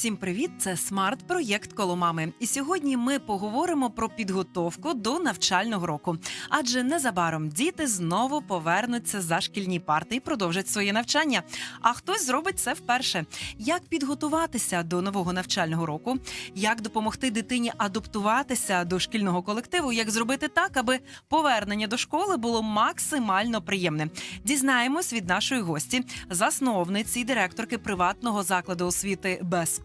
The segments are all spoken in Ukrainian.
Всім привіт! Це смарт-проєкт коло мами. І сьогодні ми поговоримо про підготовку до навчального року. Адже незабаром діти знову повернуться за шкільні парти і продовжать своє навчання. А хтось зробить це вперше. Як підготуватися до нового навчального року? Як допомогти дитині адаптуватися до шкільного колективу? Як зробити так, аби повернення до школи було максимально приємним? Дізнаємось від нашої гості, засновниці і директорки приватного закладу освіти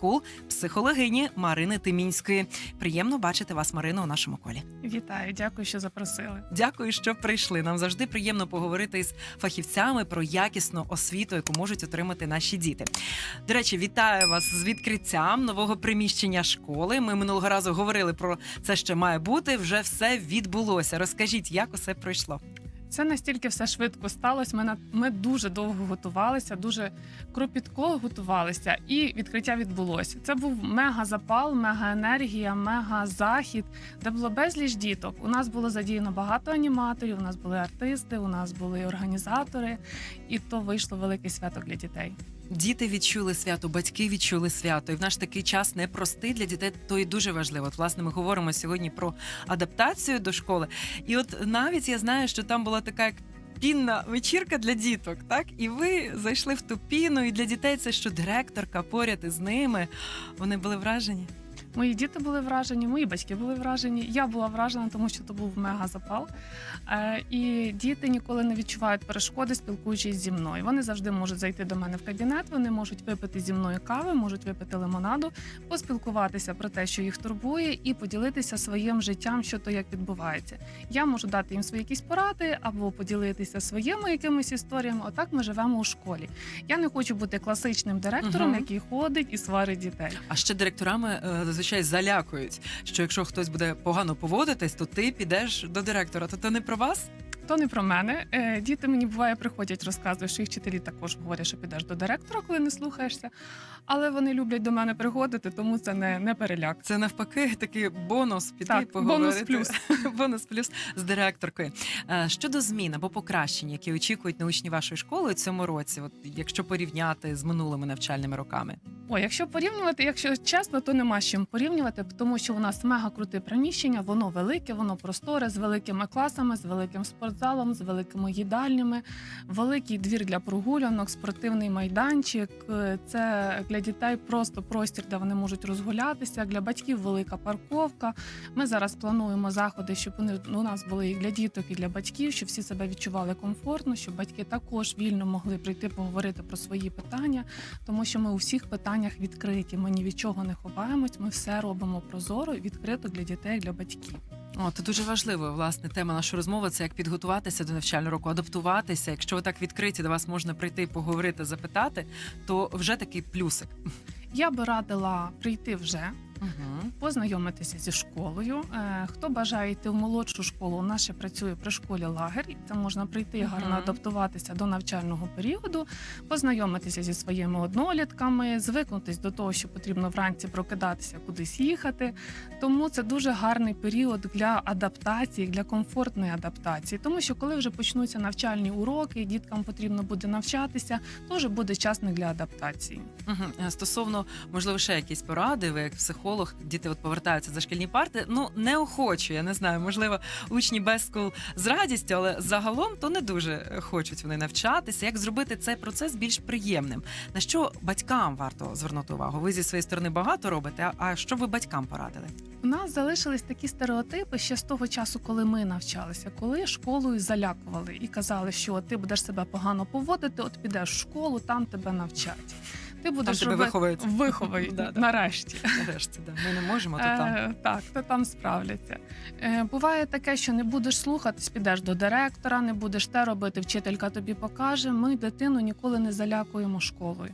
Бескул, психологині Марини Тимінської. Приємно бачити вас, Марино, у нашому колі. Вітаю, дякую, що запросили. Дякую, що прийшли. Нам завжди приємно поговорити із фахівцями про якісну освіту, яку можуть отримати наші діти. До речі, вітаю вас з відкриттям нового приміщення школи. Ми минулого разу говорили про це, що має бути. Вже все відбулося. Розкажіть, як усе пройшло. Це настільки все швидко сталося. Ми на ми дуже довго готувалися, дуже кропітко готувалися, і відкриття відбулося. Це був мега запал, мега енергія, мега захід, де було безліч діток. У нас було задіяно багато аніматорів. У нас були артисти, у нас були організатори, і то вийшло велике свято для дітей. Діти відчули свято, батьки відчули свято. І в наш такий час непростий для дітей, то і дуже важливо. От, власне, ми говоримо сьогодні про адаптацію до школи. І от навіть я знаю, що там була така як пінна вечірка для діток, так? І ви зайшли в ту піну, і для дітей це що директорка поряд із ними. Вони були вражені. Мої діти були вражені, мої батьки були вражені. Я була вражена, тому що то був мега запал. Е, і діти ніколи не відчувають перешкоди, спілкуючись зі мною. Вони завжди можуть зайти до мене в кабінет. Вони можуть випити зі мною кави, можуть випити лимонаду, поспілкуватися про те, що їх турбує, і поділитися своїм життям, що то як відбувається. Я можу дати їм свої якісь поради або поділитися своїми якимись історіями. Отак ми живемо у школі. Я не хочу бути класичним директором, Мгм. який ходить і сварить дітей. А ще директорами е, зазвичай залякують, що якщо хтось буде погано поводитись, то ти підеш до директора. То це не про вас? То не про мене. Е, Діти мені буває приходять, розказують, що їх вчителі також говорять, що підеш до директора, коли не слухаєшся. Але вони люблять до мене приходити, тому це не, не переляк. Це навпаки такий бонус піти Так, поговорити. бонус бонус плюс з директоркою. Е, Щодо змін або покращень, які очікують на учні вашої школи у цьому році, от якщо порівняти з минулими навчальними роками. О, якщо порівнювати, якщо чесно, то нема з чим порівнювати, тому що у нас мега круте приміщення, воно велике, воно просторе з великими класами, з великим спортзалом, з великими їдальнями, великий двір для прогулянок, спортивний майданчик. Е, Це для дітей просто простір, де вони можуть розгулятися. Для батьків велика парковка. Ми зараз плануємо заходи, щоб вони у нас були і для діток, і для батьків, щоб всі себе відчували комфортно, щоб батьки також вільно могли прийти поговорити про свої питання, тому що ми у всіх питаннях відкриті. Ми ні від чого не ховаємось. Ми все робимо прозоро відкрито для дітей, для батьків. О, це дуже важливо. Власне, тема нашої розмови це як підготуватися до навчального року, адаптуватися. Якщо ви так відкриті, до вас можна прийти, поговорити, запитати, то вже такий плюсик. Я би радила прийти вже. Угу. Познайомитися зі школою. Е, Хто бажає йти в молодшу школу, у нас ще працює при школі лагер. і Там можна прийти Мгм. гарно адаптуватися до навчального періоду, познайомитися зі своїми однолітками, звикнутись до того, що потрібно вранці прокидатися, кудись їхати. Тому це дуже гарний період для адаптації, для комфортної адаптації. Тому що коли вже почнуться навчальні уроки, і діткам потрібно буде навчатися, то вже буде час не для адаптації. Угу. Стосовно, можливо, ще якісь поради, ви як психолог, діти от повертаються за шкільні парти. Ну неохоче, я не знаю, можливо, учні без скул з радістю, але загалом то не дуже хочуть вони навчатися. Як зробити цей процес більш приємним? На що батькам варто звернути увагу? Ви зі своєї сторони багато робите. А що ви батькам порадили? У нас залишились такі стереотипи ще з того часу, коли ми навчалися, коли школою залякували і казали, що ти будеш себе погано поводити, от підеш в школу, там тебе навчать. Ти будеш тебе роби- виховують. виховують Да, да. нарешті. Нарешті, да. ми не можемо, то там. Е, так, то там справляться. Е, буває таке, що не будеш слухатись, підеш до директора, не будеш те робити, вчителька тобі покаже. Ми дитину ніколи не залякуємо школою.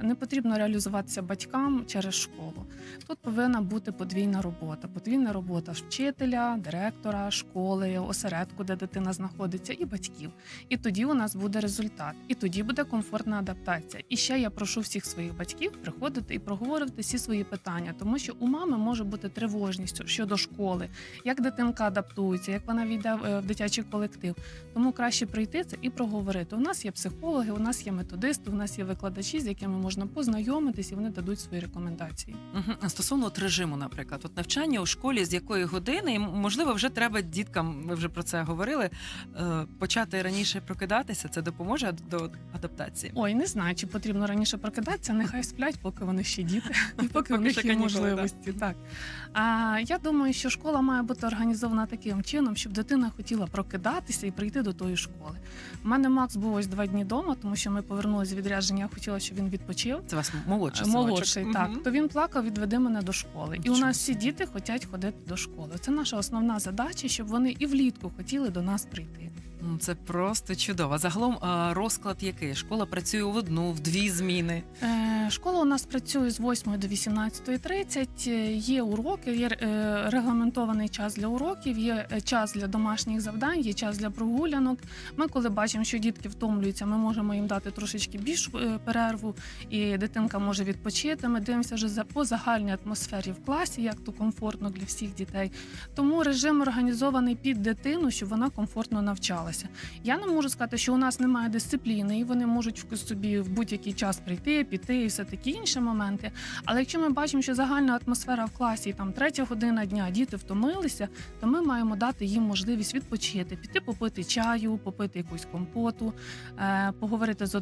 Не потрібно реалізуватися батькам через школу. Тут повинна бути подвійна робота. Подвійна робота вчителя, директора, школи, осередку, де дитина знаходиться, і батьків. І тоді у нас буде результат, і тоді буде комфортна адаптація. І ще я прошу всіх всіх своїх батьків приходити і проговорювати всі свої питання, тому що у мами може бути тривожність щодо школи, як дитинка адаптується, як вона війде в е, дитячий колектив. Тому краще прийти це і проговорити. У нас є психологи, у нас є методисти, у нас є викладачі, з якими можна познайомитись, і вони дадуть свої рекомендації. Мгм. А Стосовно от режиму, наприклад, от навчання у школі з якої години, і можливо, вже треба діткам, ми вже про це говорили, е, почати раніше прокидатися. Це допоможе до адаптації. Ой, не знаю, чи потрібно раніше прокидатися. Нехай сплять, поки вони ще діти, і поки в них є можливості. Так а я думаю, що школа має бути організована таким чином, щоб дитина хотіла прокидатися і прийти до тої школи. У мене Макс був ось два дні вдома, тому що ми повернулися з відрядження. Я хотіла, щоб він відпочив. Це вас молодший Е. Молодший, так. То він плакав, відведи мене до школи. І у нас всі діти хочуть ходити до школи. Це наша основна задача, щоб вони і влітку хотіли до нас прийти. Це просто чудово. Загалом е, розклад який? Школа працює в одну, в дві зміни. Е, Школа у нас працює з 8 до 18.30. Е, Є уроки, є е, регламентований час для уроків, є е, час для домашніх завдань, є час для прогулянок. Ми, коли бачимо, що дітки втомлюються, ми можемо їм дати трошечки більш перерву, і дитинка може відпочити. Ми дивимося вже по загальній атмосфері в класі, як то комфортно для всіх дітей. Тому режим організований під дитину, щоб вона комфортно навчалася. Я не можу сказати, що у нас немає дисципліни, і вони можуть собі в будь-який час прийти, піти все такі інші моменти. Але якщо ми бачимо, що загальна атмосфера в класі, там третя година дня, діти втомилися, то ми маємо дати їм можливість відпочити, піти попити чаю, попити якусь компоту, е, поговорити з е,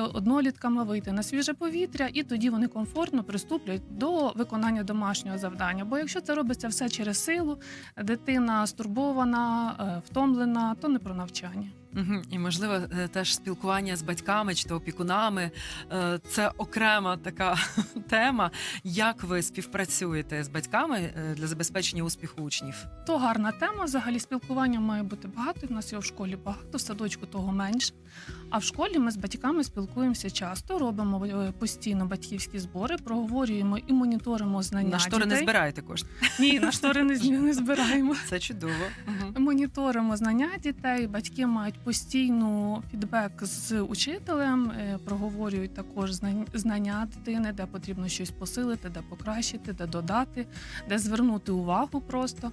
однолітками, вийти на свіже повітря, і тоді вони комфортно приступлять до виконання домашнього завдання. Бо якщо це робиться все через силу, дитина стурбована, е, втомлена, то не про навчання. Угу. І можливо, е, теж спілкування з батьками чи то опікунами. Е, Це окрема така тема. Як ви співпрацюєте з батьками е, для забезпечення успіху учнів? То гарна тема. Взагалі спілкування має бути багато. В нас його в школі багато, в садочку того менше. А в школі ми з батьками спілкуємося часто, робимо е, постійно батьківські збори, проговорюємо і моніторимо знання. На штори не збираєте кошти. Ні, на штори не, не збираємо. Це чудово. Угу. Моніторимо знання дітей. Батьки мають постійну фідбек з учителем, е, проговорюють також знання дитини, де потрібно щось посилити, де покращити, де додати, де звернути увагу просто.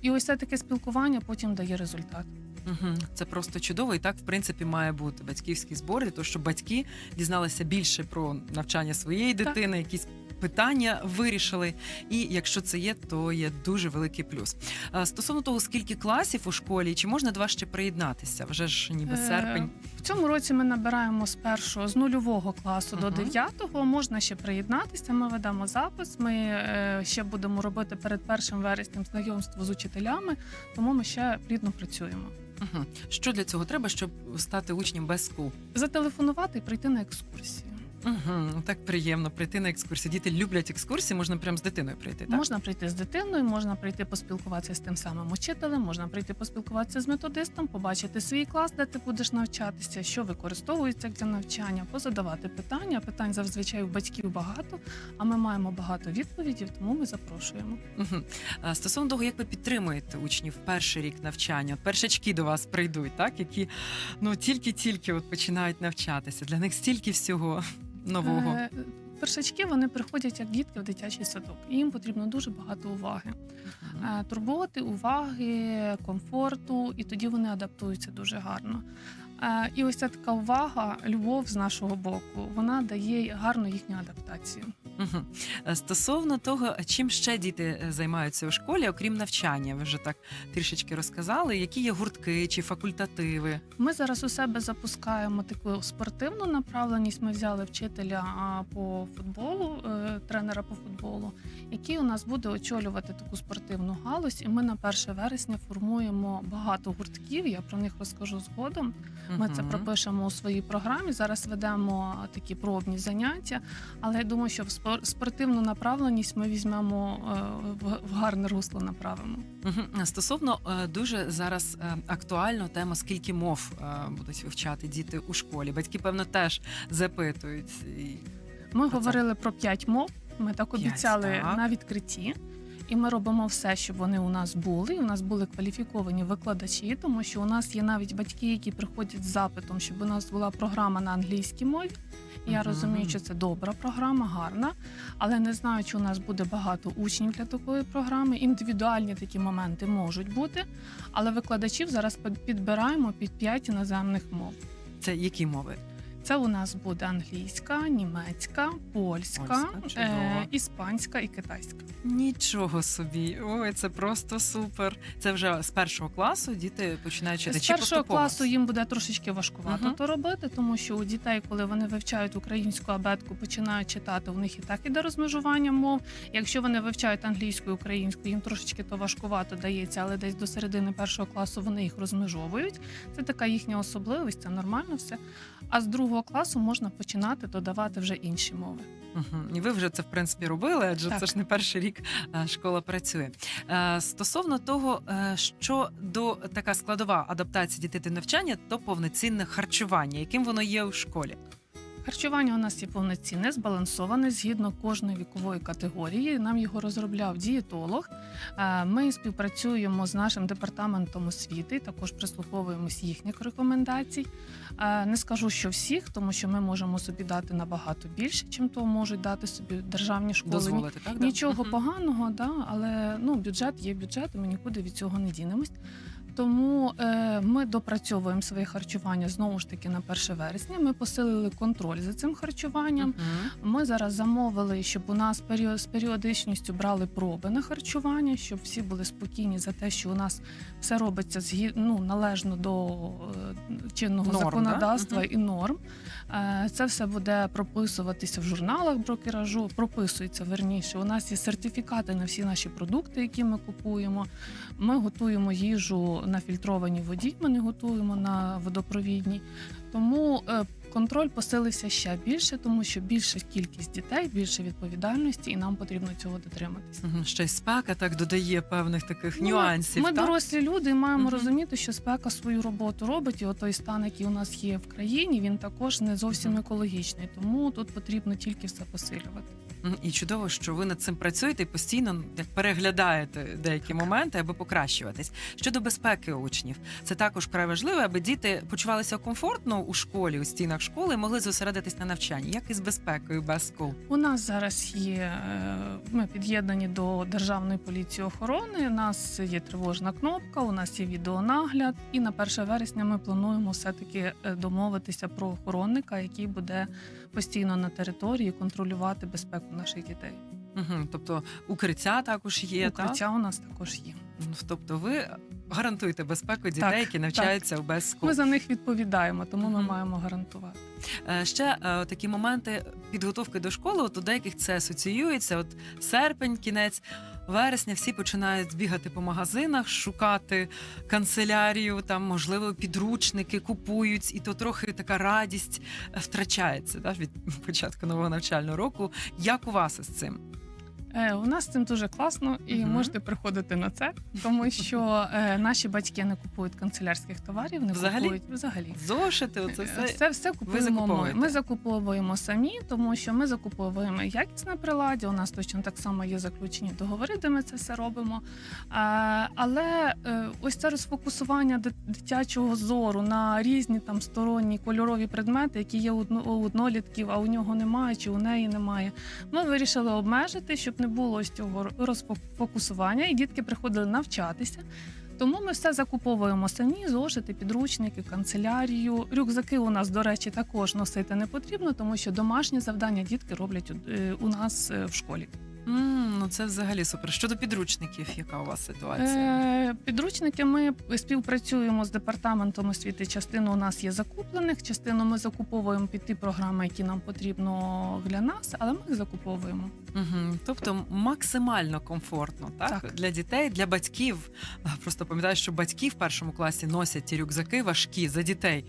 І ось це таке спілкування потім дає результат. Угу. Це просто чудово, і так в принципі має бути батьківський збор, для того, щоб батьки дізналися більше про навчання своєї Так. дитини, якісь питання вирішили. І якщо це є, то є дуже великий плюс. Стосовно того, скільки класів у школі, чи можна до вас ще приєднатися? Вже ж ніби Е, серпень. В цьому році ми набираємо з першого з нульового класу до дев'ятого. Можна ще приєднатися. Ми ведемо запис. Ми е, ще будемо робити перед першим вереснем знайомство з учителями, тому ми ще плідно працюємо. Угу. Що для цього треба, щоб стати учнем без СКУ? Зателефонувати і прийти на екскурсію. Угу. Так приємно прийти на екскурсії. Діти люблять екскурсії, можна прямо з дитиною прийти. Так? Можна прийти з дитиною, можна прийти поспілкуватися з тим самим учителем, можна прийти поспілкуватися з методистом, побачити свій клас, де ти будеш навчатися, що використовується для навчання, позадавати питання. Питань зазвичай у батьків багато, а ми маємо багато відповідей, тому ми запрошуємо. Угу. А Стосовно того, як ви підтримуєте учнів перший рік навчання, От першачки до вас прийдуть, так які ну тільки-тільки от починають навчатися. Для них стільки всього нового. Е, Першачки вони приходять як дітки в дитячий садок, і їм потрібно дуже багато уваги. Е, турботи, уваги, комфорту, і тоді вони адаптуються дуже гарно. Е, І ось ця така увага, любов з нашого боку, вона дає гарну їхню адаптацію. Е, Стосовно того, чим ще діти е, займаються у школі, окрім навчання, ви вже так трішечки розказали, які є гуртки чи факультативи. Ми зараз у себе запускаємо таку спортивну направленість. Ми взяли вчителя по футболу, е, тренера по футболу, який у нас буде очолювати таку спортивну галузь. І ми на 1 вересня формуємо багато гуртків. Я про них розкажу згодом. Ми це пропишемо у своїй програмі. Зараз ведемо такі пробні заняття, але я думаю, що в спор- спортивну направленість ми візьмемо е, в- гарне русло направимо. Стосовно е, дуже зараз актуальна актуально тема, скільки мов е, будуть вивчати діти у школі. Батьки, певно, теж запитують. Ми Про це. говорили про п'ять мов. Ми так обіцяли обіцяли так. на відкритті. І ми робимо все, щоб вони у нас були. І у нас були кваліфіковані викладачі, тому що у нас є навіть батьки, які приходять з запитом, щоб у нас була програма на англійській мові. І Я розумію, що це добра програма, гарна, але не знаю, чи у нас буде багато учнів для такої програми. Індивідуальні такі моменти можуть бути, але викладачів зараз під- підбираємо під п'ять іноземних мов. Це які мови? Це у нас буде англійська, німецька, польська, Польська, чудово. е, іспанська і китайська. Нічого собі. Ой, це просто супер. Це вже з першого класу діти починають читати. З Чи першого поступово? класу їм буде трошечки важкувато Мгм. то робити, тому що у дітей, коли вони вивчають українську абетку, починають читати, у них і так іде розмежування мов. Якщо вони вивчають англійську і українську, їм трошечки то важкувато дається, але десь до середини першого класу вони їх розмежовують. Це така їхня особливість, це нормально все. А з другого класу можна починати додавати вже інші мови. І ви вже це в принципі робили, адже Так. це ж не перший рік е, школа працює. Е, Стосовно того, е, що до така складова адаптації дітей до навчання, то повноцінне харчування, яким воно є у школі. Харчування у нас є повноцінне, збалансоване згідно кожної вікової категорії. Нам його розробляв дієтолог. Е, Ми співпрацюємо з нашим департаментом освіти, також прислуховуємось їхніх рекомендацій. Е, Не скажу, що всіх, тому що ми можемо собі дати набагато більше, чим то можуть дати собі державні школи. Дозволити, так? Нічого Мгм. поганого, да, але ну, бюджет є бюджет, і ми нікуди від цього не дінемось. Тому е, ми допрацьовуємо своє харчування знову ж таки на 1 вересня. Ми посилили контроль за цим харчуванням. Мгм. Ми зараз замовили, щоб у нас період з періодичністю брали проби на харчування, щоб всі були спокійні за те, що у нас все робиться згі... ну, належно до е, чинного Норм, да? законодавства Мгм. і норм. Е, Це все буде прописуватися в журналах брокеражу. Прописується верніше. У нас є сертифікати на всі наші продукти, які ми купуємо. Ми готуємо їжу на фільтрованій воді. Ми не готуємо на водопровідній. Тому е, контроль посилився ще більше, тому що більша кількість дітей, більше відповідальності, і нам потрібно цього дотриматися. Мгм. Ще й спека так додає певних таких Ну, нюансів. Ми так? дорослі люди і маємо Мгм. розуміти, що спека свою роботу робить, і отой стан, який у нас є в країні, він також не зовсім екологічний. Тому тут потрібно тільки все посилювати. І чудово, що ви над цим працюєте і постійно як переглядаєте деякі моменти, аби покращуватись. Щодо безпеки учнів, це також вкрай важливо, аби діти почувалися комфортно у школі, у стінах школи, могли зосередитись на навчанні. Як із безпекою без школ? У нас зараз є е, ми під'єднані до Державної поліції охорони. У нас є тривожна кнопка, у нас є відеонагляд. І на 1 вересня ми плануємо все таки домовитися про охоронника, який буде постійно на території контролювати безпеку наших дітей. Угу. Тобто укриття також є, так? Укриття у нас також є. Ну, Тобто ви гарантуєте безпеку дітей, Так, які навчаються в без школ. Ми за них відповідаємо, тому ми Мгм. маємо гарантувати. Е, Ще е, такі моменти підготовки до школи. От у деяких це асоціюється. От серпень, кінець вересня, всі починають бігати по магазинах, шукати канцелярію, там можливо підручники купують, і то трохи така радість е, втрачається да, від початку нового навчального року. Як у вас із цим? Е, у нас з цим дуже класно, і Мгм. можете приходити на це, тому що е, наші батьки не купують канцелярських товарів, не Взагалі? купують взагалі. Зошити, оце все. Все, все купуємо ми. закуповуєте? Ми закуповуємо самі, тому що ми закуповуємо якісне приладдя. У нас точно так само є заключені договори, де ми це все робимо. А, але е, ось це розфокусування дит- дитячого зору на різні там сторонні кольорові предмети, які є у одно- у однолітків, а у нього немає чи у неї немає. Ми вирішили обмежити, щоб не було ось цього розфокусування, і дітки приходили навчатися. Тому ми все закуповуємо самі, зошити, підручники, канцелярію. Рюкзаки у нас, до речі, також носити не потрібно, тому що домашні завдання дітки роблять у- е, нас е, в школі. М, ну це взагалі супер. Щодо підручників, яка у вас ситуація? Е, Підручники ми співпрацюємо з департаментом освіти. Частину у нас є закуплених, частину ми закуповуємо під ті програми, які нам потрібно для нас, але ми їх закуповуємо. Угу. Тобто максимально комфортно, так? Так. Для дітей, для батьків. А, Просто пам'ятаю, що батьки в першому класі носять ті рюкзаки важкі за дітей.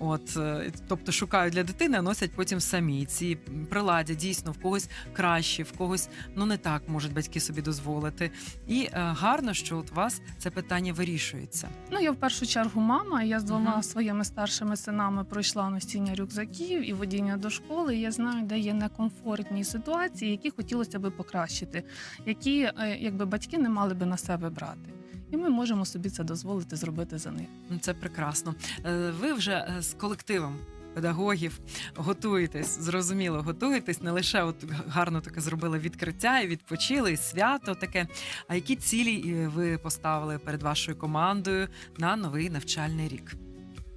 От, е, тобто шукають для дитини, а носять потім самі. І Ці приладдя дійсно в когось кращі, в когось ну ну не так можуть батьки собі дозволити. І е, гарно, що от у вас це питання вирішується. Ну, я в першу чергу мама. Я з двома Мгм. своїми старшими синами пройшла носіння рюкзаків і водіння до школи. І я знаю, де є некомфортні ситуації, які хотілося би покращити, які е, якби батьки не мали би на себе брати. І ми можемо собі це дозволити зробити за них. Ну, Це прекрасно. Е, Ви вже з колективом. Педагогів готуєтесь, зрозуміло, готуєтесь не лише от гарно таке зробили відкриття і відпочили, і свято таке. А які цілі е, ви поставили перед вашою командою на новий навчальний рік?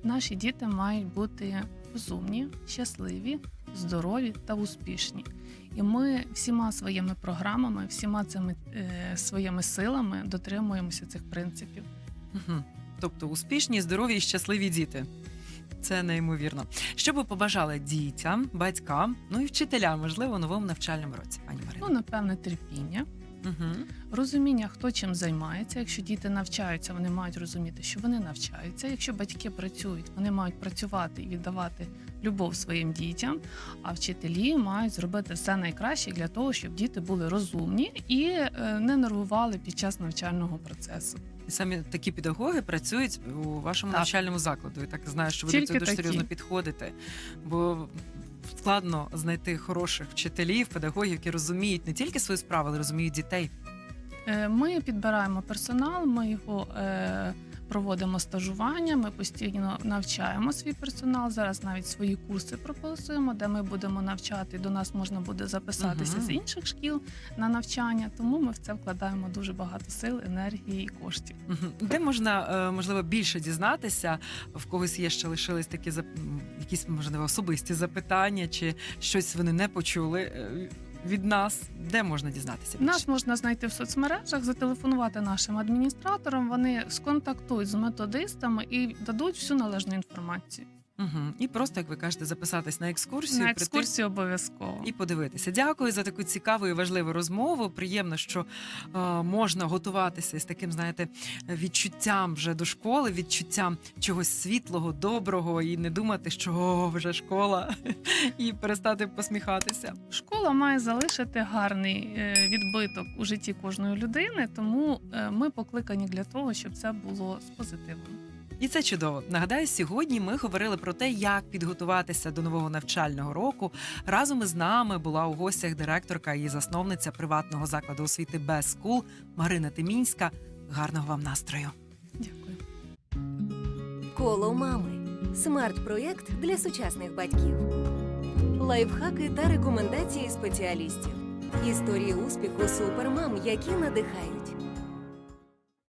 Наші діти мають бути розумні, щасливі, здорові та успішні. І ми всіма своїми програмами, всіма цими е, своїми силами дотримуємося цих принципів. Угу. Тобто успішні, здорові і щасливі діти. Це неймовірно. Що ви побажали дітям, батькам, ну і вчителям, можливо, у новому навчальному році, пані Ну, напевне, терпіння, Угу. розуміння, хто чим займається. Якщо діти навчаються, вони мають розуміти, що вони навчаються. Якщо батьки працюють, вони мають працювати і віддавати любов своїм дітям. А вчителі мають зробити все найкраще для того, щоб діти були розумні і е, не нервували під час навчального процесу. І самі такі педагоги працюють у вашому Так. навчальному закладу. Я так знаю, що ви Тільки до цього дуже такі. серйозно підходите. Бо складно знайти хороших вчителів, педагогів, які розуміють не тільки свою справу, але розуміють дітей. Е, Ми підбираємо персонал, ми його е, проводимо стажування. Ми постійно навчаємо свій персонал. Зараз навіть свої курси прописуємо, де ми будемо навчати. До нас можна буде записатися Мгм. з інших шкіл на навчання. Тому ми в це вкладаємо дуже багато сил, енергії і коштів. Де можна е, можливо більше дізнатися? В когось є ще лишились такі м, якісь можливо особисті запитання, чи щось вони не почули е, від нас? Де можна дізнатися? більше? Нас можна знайти в соцмережах, зателефонувати нашим адміністраторам. Вони сконтактують з методистами і дадуть всю належну інформацію. Угу. І просто, як ви кажете, записатись на екскурсію, На прийти екскурсію обов'язково. і подивитися. Дякую за таку цікаву і важливу розмову. Приємно, що е, можна готуватися з таким, знаєте, відчуттям вже до школи, відчуттям чогось світлого, доброго, і не думати, що о, вже школа, і перестати посміхатися. Школа має залишити гарний е, відбиток у житті кожної людини, тому е, ми покликані для того, щоб це було з позитивом. І це чудово. Нагадаю, сьогодні ми говорили про те, як підготуватися до нового навчального року. Разом із нами була у гостях директорка і засновниця приватного закладу освіти Без Скул Марина Тимінська. Гарного вам настрою! Дякую. Коло мами. Смарт-проєкт для сучасних батьків. Лайфхаки та рекомендації спеціалістів. Історії успіху супермам, які надихають.